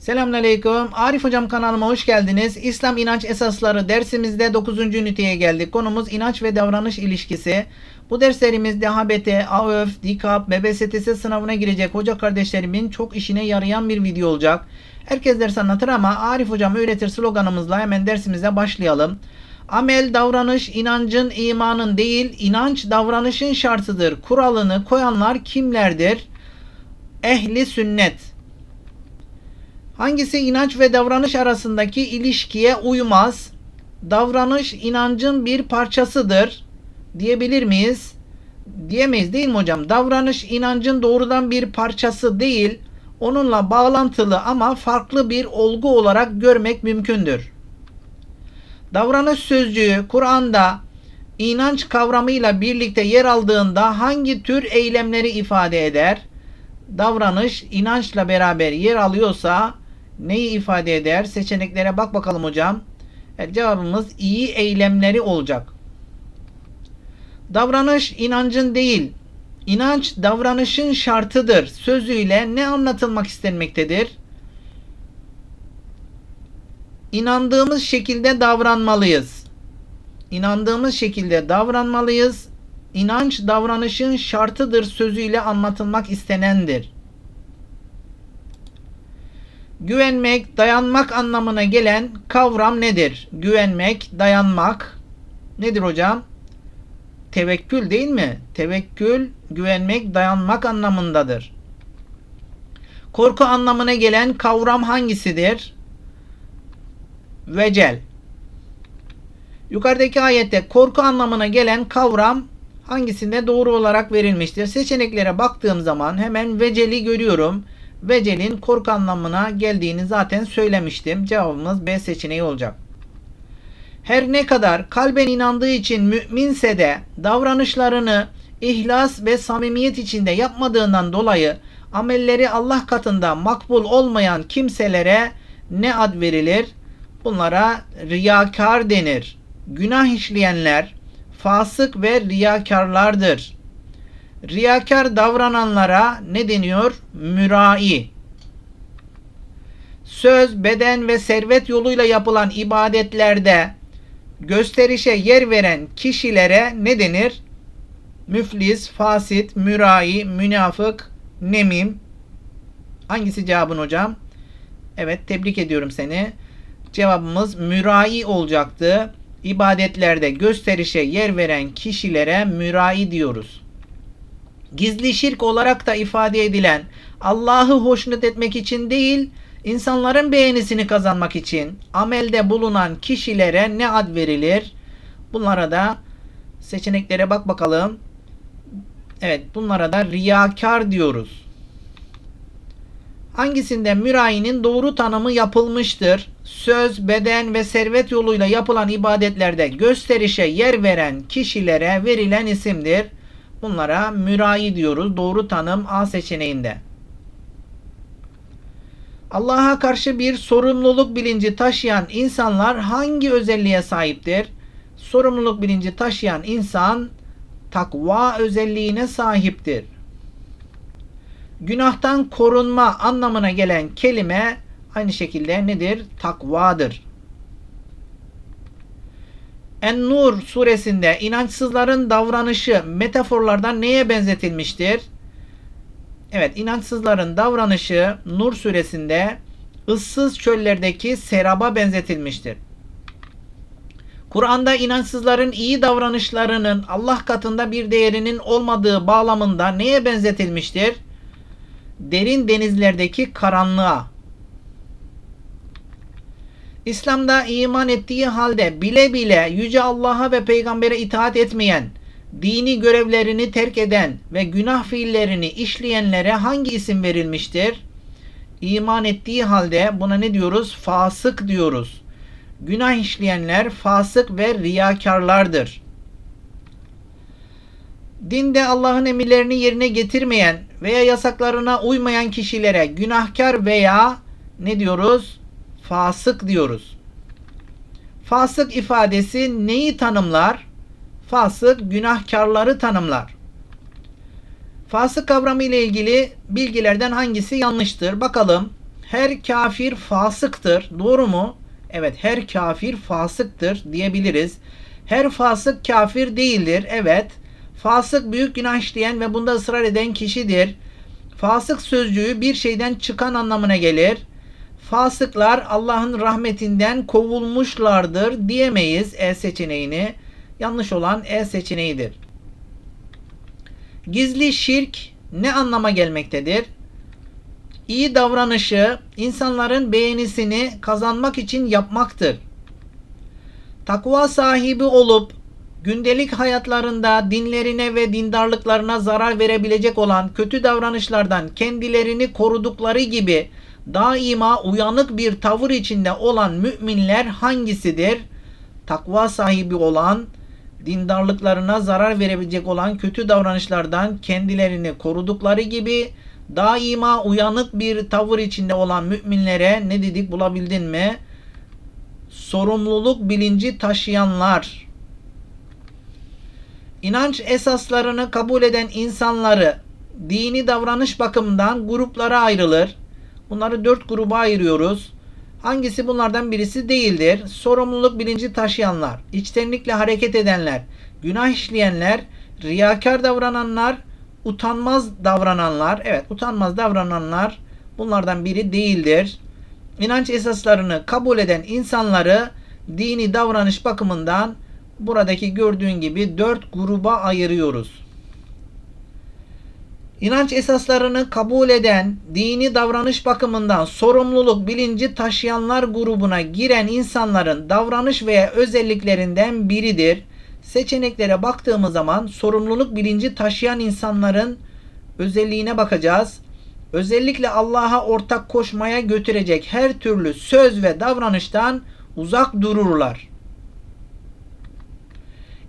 Selamünaleyküm. Arif Hocam kanalıma hoş geldiniz. İslam inanç esasları dersimizde 9. üniteye geldik. Konumuz inanç ve davranış ilişkisi. Bu derslerimizde HBT, AÖF, DİKAP, BBSTS sınavına girecek hoca kardeşlerimin çok işine yarayan bir video olacak. Herkes ders anlatır ama Arif Hocam öğretir sloganımızla hemen dersimize başlayalım. Amel, davranış, inancın, imanın değil, inanç davranışın şartıdır. Kuralını koyanlar kimlerdir? Ehli sünnet. Hangisi inanç ve davranış arasındaki ilişkiye uymaz? Davranış inancın bir parçasıdır diyebilir miyiz? Diyemeyiz değil mi hocam? Davranış inancın doğrudan bir parçası değil, onunla bağlantılı ama farklı bir olgu olarak görmek mümkündür. Davranış sözcüğü Kur'an'da inanç kavramıyla birlikte yer aldığında hangi tür eylemleri ifade eder? Davranış inançla beraber yer alıyorsa neyi ifade eder? Seçeneklere bak bakalım hocam. Evet, cevabımız iyi eylemleri olacak. Davranış inancın değil, inanç davranışın şartıdır sözüyle ne anlatılmak istenmektedir? İnandığımız şekilde davranmalıyız. İnandığımız şekilde davranmalıyız. İnanç davranışın şartıdır sözüyle anlatılmak istenendir. Güvenmek, dayanmak anlamına gelen kavram nedir? Güvenmek, dayanmak nedir hocam? Tevekkül değil mi? Tevekkül, güvenmek, dayanmak anlamındadır. Korku anlamına gelen kavram hangisidir? Vecel. Yukarıdaki ayette korku anlamına gelen kavram hangisinde doğru olarak verilmiştir? Seçeneklere baktığım zaman hemen veceli görüyorum. Vecelin korku anlamına geldiğini zaten söylemiştim. Cevabımız B seçeneği olacak. Her ne kadar kalben inandığı için müminse de davranışlarını ihlas ve samimiyet içinde yapmadığından dolayı amelleri Allah katında makbul olmayan kimselere ne ad verilir? Bunlara riyakar denir. Günah işleyenler fasık ve riyakarlardır. Riyakar davrananlara ne deniyor? Mürai. Söz, beden ve servet yoluyla yapılan ibadetlerde gösterişe yer veren kişilere ne denir? Müflis, fasit, mürai, münafık, nemim. Hangisi cevabın hocam? Evet tebrik ediyorum seni. Cevabımız mürai olacaktı. İbadetlerde gösterişe yer veren kişilere mürai diyoruz. Gizli şirk olarak da ifade edilen Allah'ı hoşnut etmek için değil, insanların beğenisini kazanmak için amelde bulunan kişilere ne ad verilir? Bunlara da seçeneklere bak bakalım. Evet bunlara da riyakar diyoruz. Hangisinde mürayinin doğru tanımı yapılmıştır? Söz, beden ve servet yoluyla yapılan ibadetlerde gösterişe yer veren kişilere verilen isimdir. Bunlara mürai diyoruz. Doğru tanım A seçeneğinde. Allah'a karşı bir sorumluluk bilinci taşıyan insanlar hangi özelliğe sahiptir? Sorumluluk bilinci taşıyan insan takva özelliğine sahiptir. Günahtan korunma anlamına gelen kelime aynı şekilde nedir? Takvadır. En-Nur suresinde inançsızların davranışı metaforlardan neye benzetilmiştir? Evet, inançsızların davranışı Nur suresinde ıssız çöllerdeki seraba benzetilmiştir. Kur'an'da inançsızların iyi davranışlarının Allah katında bir değerinin olmadığı bağlamında neye benzetilmiştir? Derin denizlerdeki karanlığa. İslam'da iman ettiği halde bile bile Yüce Allah'a ve peygambere itaat etmeyen, dini görevlerini terk eden ve günah fiillerini işleyenlere hangi isim verilmiştir? İman ettiği halde buna ne diyoruz? Fasık diyoruz. Günah işleyenler fasık ve riyakarlardır. Dinde Allah'ın emirlerini yerine getirmeyen veya yasaklarına uymayan kişilere günahkar veya ne diyoruz? Fasık diyoruz. Fasık ifadesi neyi tanımlar? Fasık günahkarları tanımlar. Fasık kavramı ile ilgili bilgilerden hangisi yanlıştır? Bakalım. her kafir fasıktır. Doğru mu? Evet her kafir fasıktır diyebiliriz. Her fasık kafir değildir. Evet. Fasık büyük günah işleyen ve bunda ısrar eden kişidir. Fasık sözcüğü bir şeyden çıkan anlamına gelir. Fasıklar Allah'ın rahmetinden kovulmuşlardır diyemeyiz E seçeneğini. Yanlış olan E seçeneğidir. Gizli şirk ne anlama gelmektedir? İyi davranışı insanların beğenisini kazanmak için yapmaktır. Takva sahibi olup gündelik hayatlarında dinlerine ve dindarlıklarına zarar verebilecek olan kötü davranışlardan kendilerini korudukları gibi daima uyanık bir tavır içinde olan müminler hangisidir? Takva sahibi olan, dindarlıklarına zarar verebilecek olan kötü davranışlardan kendilerini korudukları gibi daima uyanık bir tavır içinde olan müminlere ne dedik bulabildin mi? Sorumluluk bilinci taşıyanlar. İnanç esaslarını kabul eden insanları dini davranış bakımından gruplara ayrılır. Bunları dört gruba ayırıyoruz. Hangisi bunlardan birisi değildir? Sorumluluk bilinci taşıyanlar, içtenlikle hareket edenler, günah işleyenler, riyakar davrananlar, utanmaz davrananlar. Evet, utanmaz davrananlar bunlardan biri değildir. İnanç esaslarını kabul eden insanları dini davranış bakımından buradaki gördüğün gibi dört gruba ayırıyoruz. İnanç esaslarını kabul eden, dini davranış bakımından sorumluluk bilinci taşıyanlar grubuna giren insanların davranış veya özelliklerinden biridir. Seçeneklere baktığımız zaman sorumluluk bilinci taşıyan insanların özelliğine bakacağız. Özellikle Allah'a ortak koşmaya götürecek her türlü söz ve davranıştan uzak dururlar.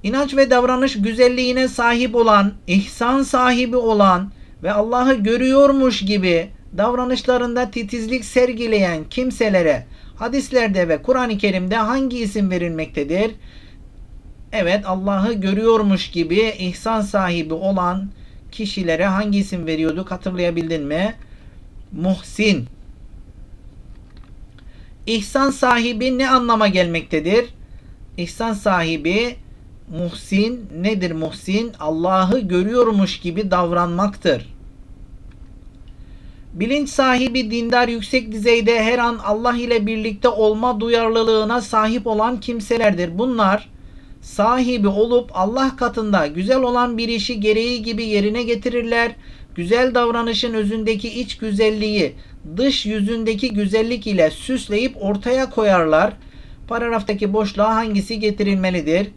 İnanç ve davranış güzelliğine sahip olan, ihsan sahibi olan, ve Allah'ı görüyormuş gibi davranışlarında titizlik sergileyen kimselere hadislerde ve Kur'an-ı Kerim'de hangi isim verilmektedir? Evet Allah'ı görüyormuş gibi ihsan sahibi olan kişilere hangi isim veriyorduk hatırlayabildin mi? Muhsin. İhsan sahibi ne anlama gelmektedir? İhsan sahibi muhsin nedir muhsin? Allah'ı görüyormuş gibi davranmaktır. Bilinç sahibi dindar yüksek düzeyde her an Allah ile birlikte olma duyarlılığına sahip olan kimselerdir. Bunlar sahibi olup Allah katında güzel olan bir işi gereği gibi yerine getirirler. Güzel davranışın özündeki iç güzelliği dış yüzündeki güzellik ile süsleyip ortaya koyarlar. Paragraftaki boşluğa hangisi getirilmelidir?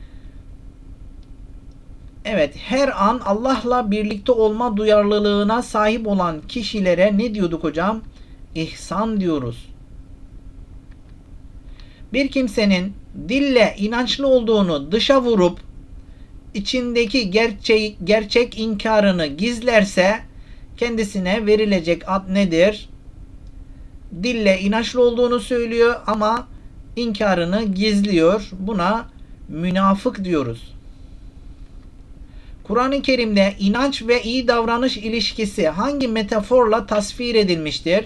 Evet her an Allah'la birlikte olma duyarlılığına sahip olan kişilere ne diyorduk hocam? İhsan diyoruz. Bir kimsenin dille inançlı olduğunu dışa vurup içindeki gerçek, gerçek inkarını gizlerse kendisine verilecek ad nedir? Dille inançlı olduğunu söylüyor ama inkarını gizliyor. Buna münafık diyoruz. Kur'an-ı Kerim'de inanç ve iyi davranış ilişkisi hangi metaforla tasvir edilmiştir?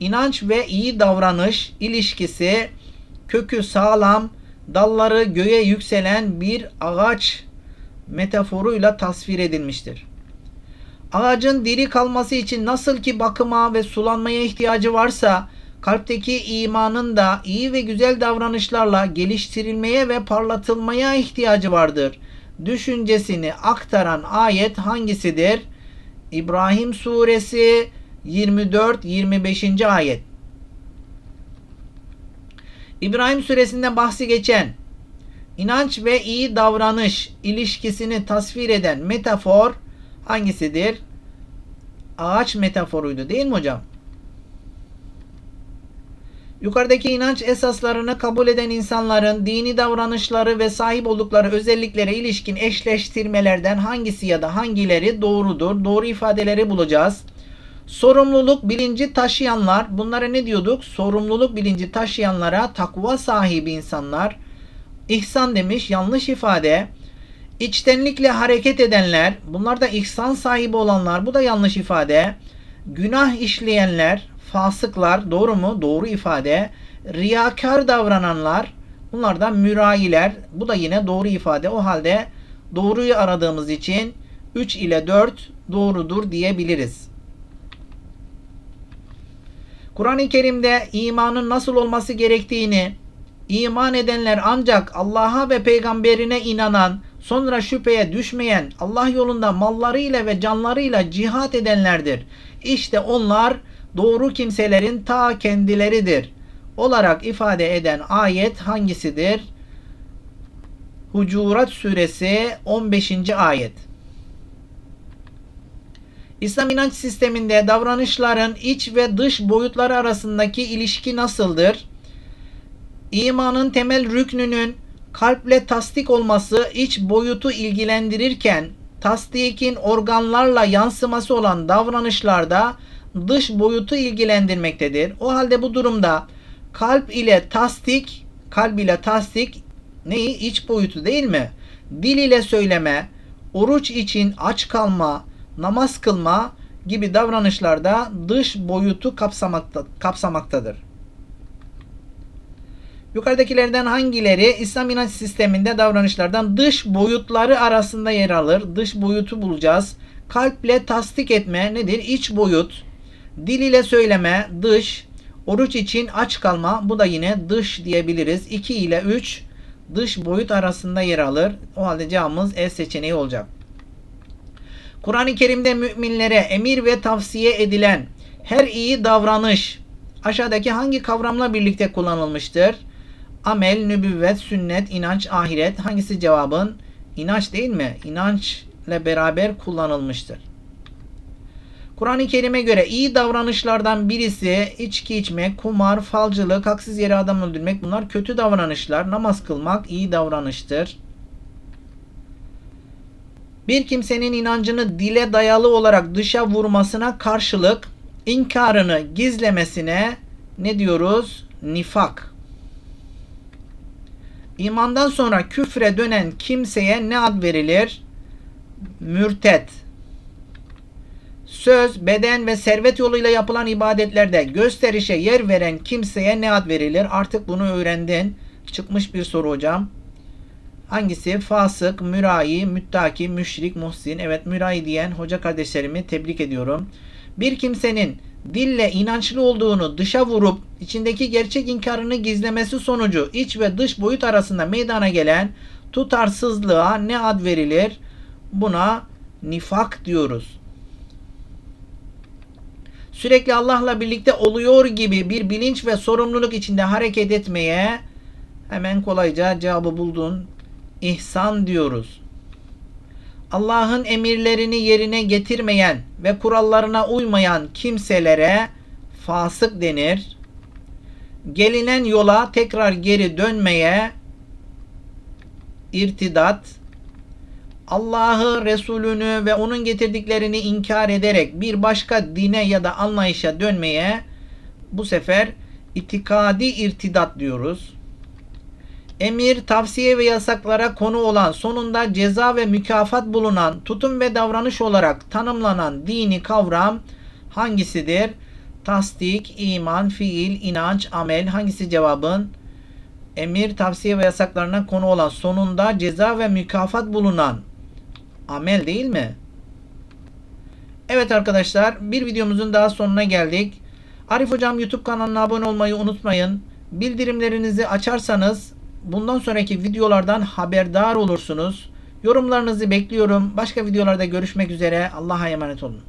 İnanç ve iyi davranış ilişkisi kökü sağlam, dalları göğe yükselen bir ağaç metaforuyla tasvir edilmiştir. Ağacın diri kalması için nasıl ki bakıma ve sulanmaya ihtiyacı varsa kalpteki imanın da iyi ve güzel davranışlarla geliştirilmeye ve parlatılmaya ihtiyacı vardır düşüncesini aktaran ayet hangisidir? İbrahim suresi 24-25. ayet. İbrahim suresinde bahsi geçen inanç ve iyi davranış ilişkisini tasvir eden metafor hangisidir? Ağaç metaforuydu değil mi hocam? Yukarıdaki inanç esaslarını kabul eden insanların dini davranışları ve sahip oldukları özelliklere ilişkin eşleştirmelerden hangisi ya da hangileri doğrudur? Doğru ifadeleri bulacağız. Sorumluluk bilinci taşıyanlar, bunlara ne diyorduk? Sorumluluk bilinci taşıyanlara takva sahibi insanlar. İhsan demiş, yanlış ifade. İçtenlikle hareket edenler, bunlar da ihsan sahibi olanlar, bu da yanlış ifade. Günah işleyenler, fasıklar doğru mu? Doğru ifade. Riyakar davrananlar bunlar da mürayiler. Bu da yine doğru ifade. O halde doğruyu aradığımız için 3 ile 4 doğrudur diyebiliriz. Kur'an-ı Kerim'de imanın nasıl olması gerektiğini, iman edenler ancak Allah'a ve peygamberine inanan, sonra şüpheye düşmeyen, Allah yolunda mallarıyla ve canlarıyla cihat edenlerdir. İşte onlar doğru kimselerin ta kendileridir. Olarak ifade eden ayet hangisidir? Hucurat suresi 15. ayet. İslam inanç sisteminde davranışların iç ve dış boyutları arasındaki ilişki nasıldır? İmanın temel rüknünün kalple tasdik olması iç boyutu ilgilendirirken tasdikin organlarla yansıması olan davranışlarda dış boyutu ilgilendirmektedir. O halde bu durumda kalp ile tasdik, kalp ile tasdik neyi? İç boyutu değil mi? Dil ile söyleme, oruç için aç kalma, namaz kılma gibi davranışlarda dış boyutu kapsamakta, kapsamaktadır. Yukarıdakilerden hangileri İslam inanç sisteminde davranışlardan dış boyutları arasında yer alır? Dış boyutu bulacağız. Kalple tasdik etme nedir? İç boyut. Dil ile söyleme dış. Oruç için aç kalma bu da yine dış diyebiliriz. 2 ile 3 dış boyut arasında yer alır. O halde cevabımız E seçeneği olacak. Kur'an-ı Kerim'de müminlere emir ve tavsiye edilen her iyi davranış aşağıdaki hangi kavramla birlikte kullanılmıştır? Amel, nübüvvet, sünnet, inanç, ahiret. Hangisi cevabın? İnanç değil mi? İnançla beraber kullanılmıştır. Kur'an-ı Kerim'e göre iyi davranışlardan birisi içki içmek, kumar, falcılık, haksız yere adam öldürmek bunlar kötü davranışlar. Namaz kılmak iyi davranıştır. Bir kimsenin inancını dile dayalı olarak dışa vurmasına karşılık inkarını gizlemesine ne diyoruz? Nifak. İmandan sonra küfre dönen kimseye ne ad verilir? Mürtet. Söz, beden ve servet yoluyla yapılan ibadetlerde gösterişe yer veren kimseye ne ad verilir? Artık bunu öğrendin. Çıkmış bir soru hocam. Hangisi? Fasık, mürayi, müttaki, müşrik, muhsin. Evet mürayi diyen hoca kardeşlerimi tebrik ediyorum. Bir kimsenin dille inançlı olduğunu dışa vurup içindeki gerçek inkarını gizlemesi sonucu iç ve dış boyut arasında meydana gelen tutarsızlığa ne ad verilir? Buna nifak diyoruz. Sürekli Allah'la birlikte oluyor gibi bir bilinç ve sorumluluk içinde hareket etmeye hemen kolayca cevabı buldun. İhsan diyoruz. Allah'ın emirlerini yerine getirmeyen ve kurallarına uymayan kimselere fasık denir. Gelinen yola tekrar geri dönmeye irtidat, Allah'ı, Resulünü ve onun getirdiklerini inkar ederek bir başka dine ya da anlayışa dönmeye bu sefer itikadi irtidat diyoruz emir, tavsiye ve yasaklara konu olan, sonunda ceza ve mükafat bulunan, tutum ve davranış olarak tanımlanan dini kavram hangisidir? Tasdik, iman, fiil, inanç, amel hangisi cevabın? Emir, tavsiye ve yasaklarına konu olan, sonunda ceza ve mükafat bulunan amel değil mi? Evet arkadaşlar bir videomuzun daha sonuna geldik. Arif Hocam YouTube kanalına abone olmayı unutmayın. Bildirimlerinizi açarsanız bundan sonraki videolardan haberdar olursunuz. Yorumlarınızı bekliyorum. Başka videolarda görüşmek üzere. Allah'a emanet olun.